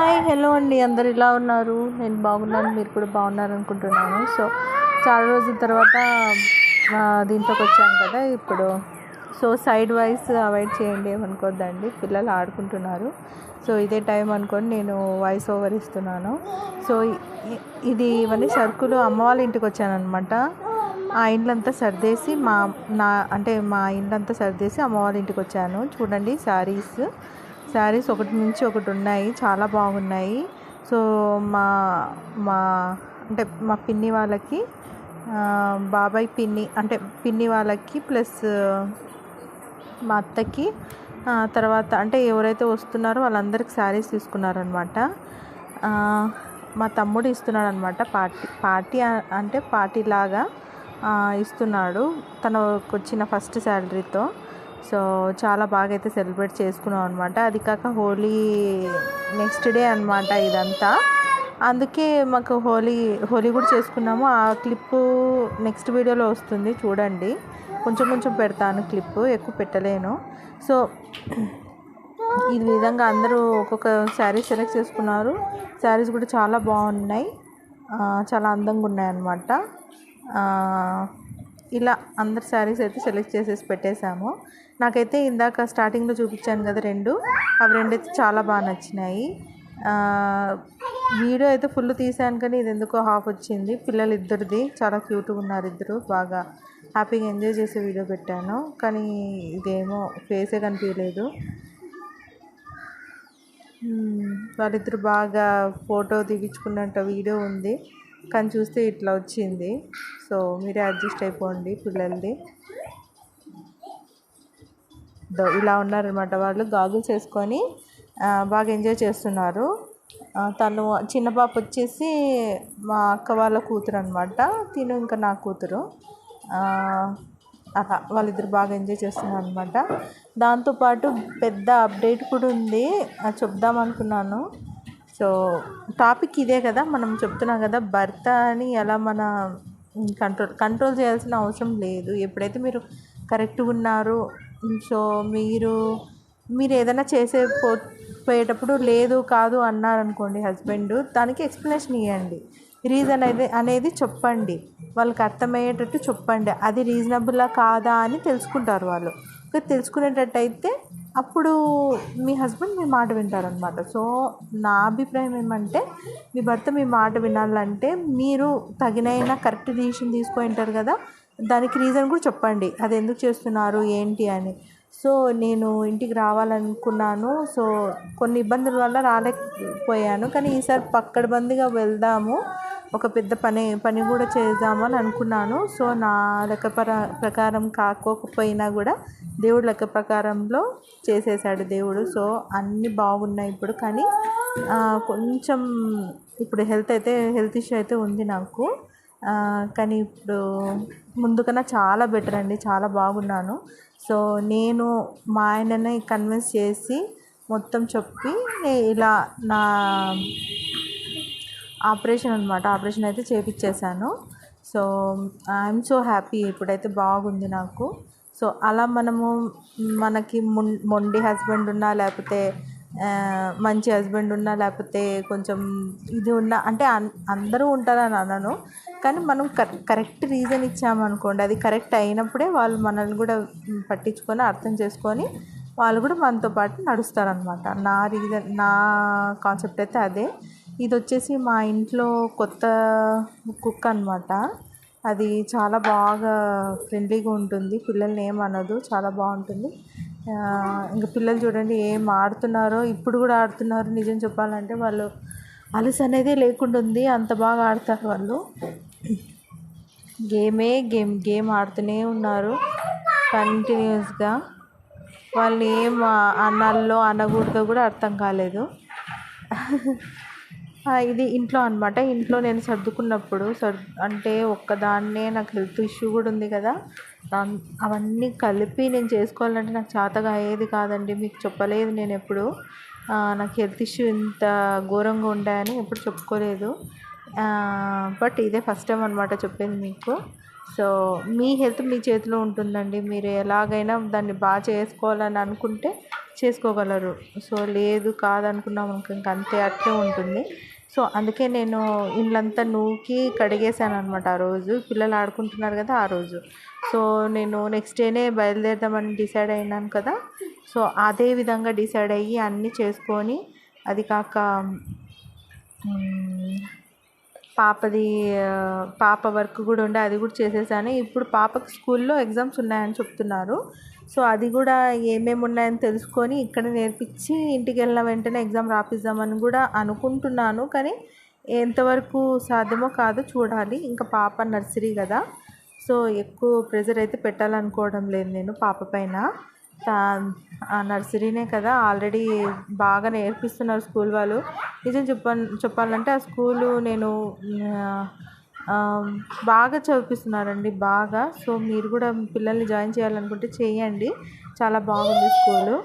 Hi hello అండి. అందరు ఇలా ఉన్నారు? నేను బాగున్నాను మీరు కూడా బాగున్నారు అనుకుంటున్నాను. సో చాలా రోజుల తర్వాత దీంట్లోకి వచ్చాను కదా ఇప్పుడు. సో సైడ్ వైస్ అవాయిడ్ చేయండి ఏమనుకోద్దండి. పిల్లలు ఆడుకుంటున్నారు. సో ఇదే టైం అనుకొని నేను వాయిస్ ఓవర్ ఇస్తున్నాను. సో ఇది ఇవన్నీ సరుకులు అమ్మ వాళ్ళ ఇంటికి వచ్చాను అనమాట ఆ ఇండ్లంతా సర్దేసి మా నా అంటే మా ఇండ్లంతా సర్దేసి అమ్మ వాళ్ళ ఇంటికి వచ్చాను. చూడండి శారీస్ శారీస్ ఒకటి నుంచి ఒకటి ఉన్నాయి. చాలా బాగున్నాయి. సో మా మా అంటే మా పిన్ని వాళ్ళకి బాబాయ్ పిన్ని అంటే పిన్ని వాళ్ళకి ప్లస్ మా అత్తకి తర్వాత అంటే ఎవరైతే వస్తున్నారో వాళ్ళందరికి శారీస్ తీసుకున్నారనమాట మా తమ్ముడు ఇస్తున్నాడు అనమాట పార్టీ పార్టీ అంటే పార్టీ లాగా ఇస్తున్నాడు. తనకు వచ్చిన ఫస్ట్ శాలరీతో. సో చాలా బాగా అయితే సెలబ్రేట్ చేసుకున్నాం అనమాట అది కాక హోలీ నెక్స్ట్ డే అనమాట ఇదంతా. అందుకే మాకు హోలీ హోలీ కూడా చేసుకున్నాము. ఆ క్లిప్పు నెక్స్ట్ వీడియోలో వస్తుంది చూడండి. కొంచెం కొంచెం పెడతాను క్లిప్పు ఎక్కువ పెట్టలేను. సో ఈ విధంగా అందరూ ఒక్కొక్క శారీ సెలెక్ట్ చేసుకున్నారు. శారీస్ కూడా చాలా బాగున్నాయి. చాలా అందంగా ఉన్నాయి అన్నమాట. ఇలా అందరు శారీస్ అయితే సెలెక్ట్ చేసేసి పెట్టేశాము. నాకైతే ఇందాక స్టార్టింగ్లో చూపించాను కదా రెండు. అవి రెండు అయితే చాలా బాగా నచ్చినాయి. వీడియో అయితే ఫుల్ తీసాను కానీ ఇది ఎందుకో హాఫ్ వచ్చింది. పిల్లలు ఇద్దరిది చాలా క్యూట్గా ఉన్నారు ఇద్దరు. బాగా హ్యాపీగా ఎంజాయ్ చేసే వీడియో పెట్టాను. కానీ ఇదేమో ఫేసే కనిపించలేదు. వాళ్ళిద్దరు బాగా ఫోటో దిగించుకున్నట్టు వీడియో ఉంది. కానీ చూస్తే ఇట్లా వచ్చింది. సో మీరే అడ్జస్ట్ అయిపోండి పిల్లలది ఇలా ఉన్నారనమాట వాళ్ళు. గాగుల్స్ వేసుకొని బాగా ఎంజాయ్ చేస్తున్నారు. తను చిన్న పాప వచ్చేసి మా అక్క వాళ్ళ కూతురు అనమాట తిను ఇంకా నా కూతురు. అలా వాళ్ళిద్దరు బాగా ఎంజాయ్ చేస్తున్నారు అనమాట దాంతోపాటు పెద్ద అప్డేట్ కూడా ఉంది. అది చెప్దాం అనుకున్నాను. సో టాపిక్ ఇదే కదా మనం చెప్తున్నాం కదా భర్త అని ఎలా మన కంట్రోల్ కంట్రోల్ చేయాల్సిన అవసరం లేదు. ఎప్పుడైతే మీరు కరెక్ట్గా ఉన్నారు సో మీరు మీరు ఏదైనా చేసే పో పోయేటప్పుడు లేదు కాదు అన్నారనుకోండి హస్బెండ్ దానికి ఎక్స్ప్లెనేషన్ ఇవ్వండి రీజన్ అయితే అనేది చెప్పండి. వాళ్ళకి అర్థమయ్యేటట్టు చెప్పండి. అది రీజనబుల్లా కాదా అని తెలుసుకుంటారు వాళ్ళు. తెలుసుకునేటట్టయితే అప్పుడు మీ హస్బెండ్ మీ మాట వింటారనమాట సో నా అభిప్రాయం ఏమంటే మీ భర్త మీ మాట వినాలంటే మీరు తగినైన కరెక్ట్ డిసిషన్ తీసుకొని ఉంటారు కదా దానికి రీజన్ కూడా చెప్పండి. అది ఎందుకు చేస్తున్నారు ఏంటి అని. సో నేను ఇంటికి రావాలనుకున్నాను. సో కొన్ని ఇబ్బందుల వల్ల రాలేకపోయాను. కానీ ఈసారి పక్కడబందిగా వెళ్దాము. ఒక పెద్ద పని పని కూడా చేద్దామని అనుకున్నాను. సో నా లెక్క ప్ర ప్రకారం కాకపోయినా కూడా దేవుడు లెక్క ప్రకారంలో చేసేసాడు దేవుడు. సో అన్నీ బాగున్నాయి ఇప్పుడు. కానీ కొంచెం ఇప్పుడు హెల్త్ అయితే హెల్త్ ఇష్యూ అయితే ఉంది నాకు. కానీ ఇప్పుడు ముందు కన్నా చాలా బెటర్ అండి. చాలా బాగున్నాను. సో నేను మా ఆయనని కన్విన్స్ చేసి మొత్తం చెప్పి ఇలా నా ఆపరేషన్ అనమాట ఆపరేషన్ అయితే చేపించేశాను సో ఐఎమ్ సో హ్యాపీ. ఇప్పుడైతే బాగుంది నాకు. సో అలా మనము మనకి మొం మొండి హస్బెండ్ ఉన్నా లేకపోతే మంచి హస్బెండ్ ఉన్నా లేకపోతే కొంచెం ఇది ఉన్నా అంటే అందరూ ఉంటారని అనను. కానీ మనం కరె కరెక్ట్ రీజన్ ఇచ్చామనుకోండి అది కరెక్ట్ అయినప్పుడే వాళ్ళు మనల్ని కూడా పట్టించుకొని అర్థం చేసుకొని వాళ్ళు కూడా మనతో పాటు నడుస్తారనమాట. నా రీజన్ నా కాన్సెప్ట్ అయితే అదే. ఇది వచ్చేసి మా ఇంట్లో కొత్త కుక్ అనమాట అది చాలా బాగా ఫ్రెండ్లీగా ఉంటుంది. పిల్లల్ని ఏమనదు చాలా బాగుంటుంది. ఇంకా పిల్లలు చూడండి ఏం ఆడుతున్నారో ఇప్పుడు కూడా ఆడుతున్నారు నిజం చెప్పాలంటే వాళ్ళు అలసి అనేది లేకుండా ఉంది. అంత బాగా ఆడతారు వాళ్ళు. గేమే గేమ్ గేమ్ ఆడుతూనే ఉన్నారు కంటిన్యూస్గా వాళ్ళు ఏం అన్నాల్లో అనకూడదో కూడా అర్థం కాలేదు. ఇది ఇంట్లో అనమాట ఇంట్లో నేను సర్దుకున్నప్పుడు సర్ అంటే ఒక్కదాన్నే నాకు హెల్త్ ఇష్యూ కూడా ఉంది కదా. అవన్నీ కలిపి నేను చేసుకోవాలంటే నాకు చేతగా అయ్యేది కాదండి. మీకు చెప్పలేదు నేను ఎప్పుడు. నాకు హెల్త్ ఇష్యూ ఇంత ఘోరంగా ఉండాయని ఎప్పుడు చెప్పుకోలేదు. బట్ ఇదే ఫస్ట్ టైం అనమాట చెప్పేది మీకు. సో మీ హెల్త్ మీ చేతిలో ఉంటుందండి. మీరు ఎలాగైనా దాన్ని బాగా చేసుకోవాలని అనుకుంటే చేసుకోగలరు. సో లేదు కాదనుకున్నాం ఇంకా ఇంక అంతే అట్లే ఉంటుంది. సో అందుకే నేను ఇల్లంతా నూకి కడిగేశాను అనమాట ఆ రోజు. పిల్లలు ఆడుకుంటున్నారు కదా ఆ రోజు. సో నేను నెక్స్ట్ డేనే బయలుదేరదామని డిసైడ్ అయినాను కదా. సో అదే విధంగా డిసైడ్ అయ్యి అన్నీ చేసుకొని అది కాక పాపది పాప వర్క్ కూడా ఉండే అది కూడా చేసేసాను. ఇప్పుడు పాపకు స్కూల్లో ఎగ్జామ్స్ ఉన్నాయని చెప్తున్నారు. సో అది కూడా ఏమేమి ఉన్నాయని తెలుసుకొని ఇక్కడ నేర్పించి ఇంటికి వెళ్ళిన వెంటనే ఎగ్జామ్ రాపిద్దామని కూడా అనుకుంటున్నాను. కానీ ఎంతవరకు సాధ్యమో కాదో చూడాలి. ఇంకా పాప నర్సరీ కదా. సో ఎక్కువ ప్రెజర్ అయితే పెట్టాలనుకోవడం లేదు నేను పాప పైన. ఆ నర్సరీనే కదా. ఆల్రెడీ బాగా నేర్పిస్తున్నారు స్కూల్ వాళ్ళు. నిజం చెప్ప చెప్పాలంటే ఆ స్కూలు నేను బాగా చదివిస్తున్నారండి బాగా. సో మీరు కూడా పిల్లల్ని జాయిన్ చేయాలనుకుంటే చేయండి. చాలా బాగుంది స్కూలు.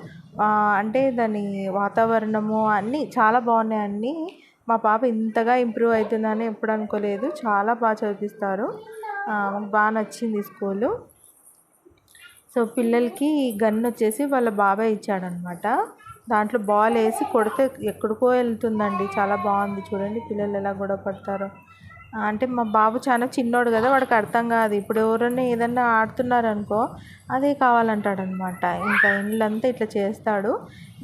అంటే దాని వాతావరణము అన్నీ చాలా బాగున్నాయి అన్నీ. మా పాప ఇంతగా ఇంప్రూవ్ అవుతుందని ఎప్పుడు అనుకోలేదు. చాలా బాగా చదివిస్తారు మాకు బాగా నచ్చింది స్కూలు. సో పిల్లలకి గన్ వచ్చేసి వాళ్ళ బాబాయ్ ఇచ్చాడనమాట. దాంట్లో బాల్ వేసి కొడితే ఎక్కడికో వెళ్తుందండి. చాలా బాగుంది. చూడండి పిల్లలు ఎలా గొడవ పడతారో. అంటే మా బాబు చాలా చిన్నోడు కదా వాడికి అర్థం కాదు. ఇప్పుడు ఎవరైనా ఏదన్నా ఆడుతున్నారనుకో అదే కావాలంటాడనమాట. ఇంకా ఇల్లంతా ఇట్లా చేస్తాడు.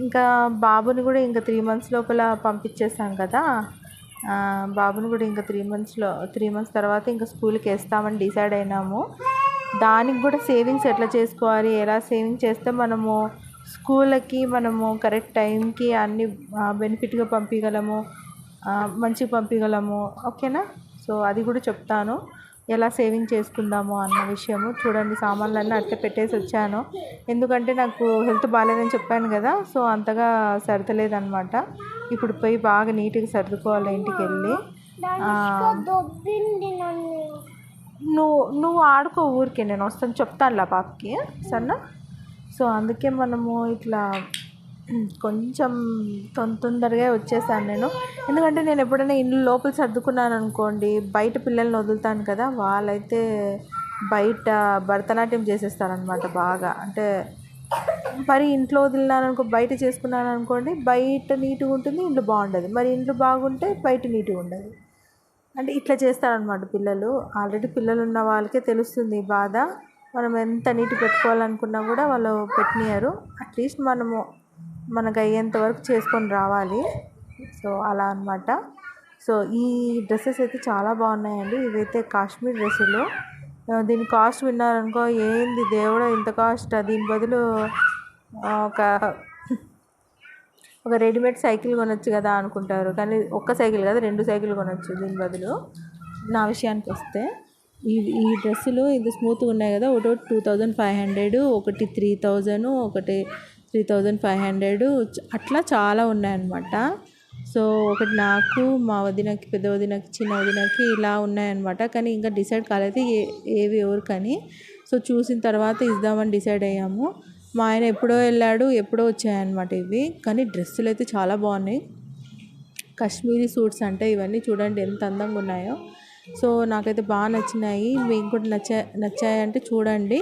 ఇంకా బాబుని కూడా ఇంకా త్రీ మంత్స్ లోపల పంపించేస్తాం కదా. బాబుని కూడా ఇంకా త్రీ మంత్స్లో త్రీ మంత్స్ తర్వాత ఇంకా స్కూల్కి వేస్తామని డిసైడ్ అయినాము. దానికి కూడా సేవింగ్స్ ఎట్లా చేసుకోవాలి ఎలా సేవింగ్ చేస్తే మనము స్కూళ్ళకి మనము కరెక్ట్ టైంకి అన్ని బెనిఫిట్గా పంపించగలము మంచిగా పంపించగలము. ఓకేనా? సో అది కూడా చెప్తాను. ఎలా సేవింగ్ చేసుకుందాము అన్న విషయము. చూడండి సామాన్లన్నీ అట్టే పెట్టేసి వచ్చాను. ఎందుకంటే నాకు హెల్త్ బాగాలేదని చెప్పాను కదా సో అంతగా సర్దలేదనమాట ఇప్పుడు పోయి బాగా నీట్గా సర్దుకోవాలి ఇంటికి వెళ్ళి నువ్వు నువ్వు ఆడుకో ఊరికే నేను వస్తాను చెప్తానులా పాపకి. సరేనా? సో అందుకే మనము ఇట్లా కొంచెం తొందరగా వచ్చేసాను నేను. ఎందుకంటే నేను ఎప్పుడైనా ఇల్లు లోపల సర్దుకున్నాను అనుకోండి బయట పిల్లల్ని వదులుతాను కదా వాళ్ళైతే బయట భరతనాట్యం చేసేస్తారనమాట బాగా. అంటే మరి ఇంట్లో వదిలినాను అనుకో బయట చేసుకున్నాను అనుకోండి బయట నీట్గా ఉంటుంది ఇంట్లో బాగుండదు. మరి ఇంట్లో బాగుంటే బయట నీట్గా ఉండదు. అంటే ఇట్లా చేస్తారనమాట పిల్లలు. ఆల్రెడీ పిల్లలు ఉన్న వాళ్ళకే తెలుస్తుంది బాధ. మనం ఎంత నీటి పెట్టుకోవాలనుకున్నా కూడా వాళ్ళు పెట్టినారు అట్లీస్ట్ మనము మనకు అయ్యేంత వరకు చేసుకొని రావాలి. సో అలా అన్నమాట. సో ఈ డ్రెస్సెస్ అయితే చాలా బాగున్నాయండి. ఇవైతే కాశ్మీర్ డ్రెస్సులు. దీని కాస్ట్ విన్నారనుకో ఏంది దేవుడు ఇంత కాస్ట్? దీని బదులు ఒక ఒక రెడీమేడ్ సైకిల్ కొనొచ్చు కదా అనుకుంటారు. కానీ ఒక్క సైకిల్ కదా రెండు సైకిల్ కొనొచ్చు దీని బదులు. నా విషయానికి వస్తే ఈ ఈ డ్రెస్సులు ఇంత స్మూత్గా ఉన్నాయి కదా. ఒకటి టూ థౌజండ్ ఫైవ్ హండ్రెడ్ ఒకటి త్రీ థౌజండ్ ఒకటి త్రీ థౌజండ్ ఫైవ్ హండ్రెడ్ అట్లా చాలా ఉన్నాయన్నమాట. సో ఒకటి నాకు మా వదినకి పెద్ద వదినకి చిన్న వదినకి ఇలా ఉన్నాయన్నమాట. కానీ ఇంకా డిసైడ్ కాలేదు ఏ ఏవి ఎవరికని. సో చూసిన తర్వాత ఇద్దామని డిసైడ్ అయ్యాము. మా ఆయన ఎప్పుడో వెళ్ళాడు ఎప్పుడో వచ్చాయన్నమాట ఇవి. కానీ డ్రెస్సులు అయితే చాలా బాగున్నాయి. కాశ్మీరీ సూట్స్ అంటే ఇవన్నీ చూడండి ఎంత అందంగా ఉన్నాయో. సో నాకైతే బాగా నచ్చినాయి. మీకు కూడా నచ్చా నచ్చాయంటే చూడండి.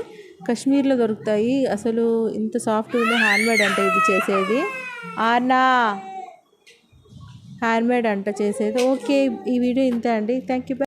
కశ్మీర్లో దొరుకుతాయి. అసలు ఇంత సాఫ్ట్ ఉంది హ్యాండ్మేడ్ అంట ఇది చేసేది. ఆర్నా! హ్యాండ్మేడ్ అంట చేసేది. ఓకే ఈ వీడియో ఇంతే అండి. Thank you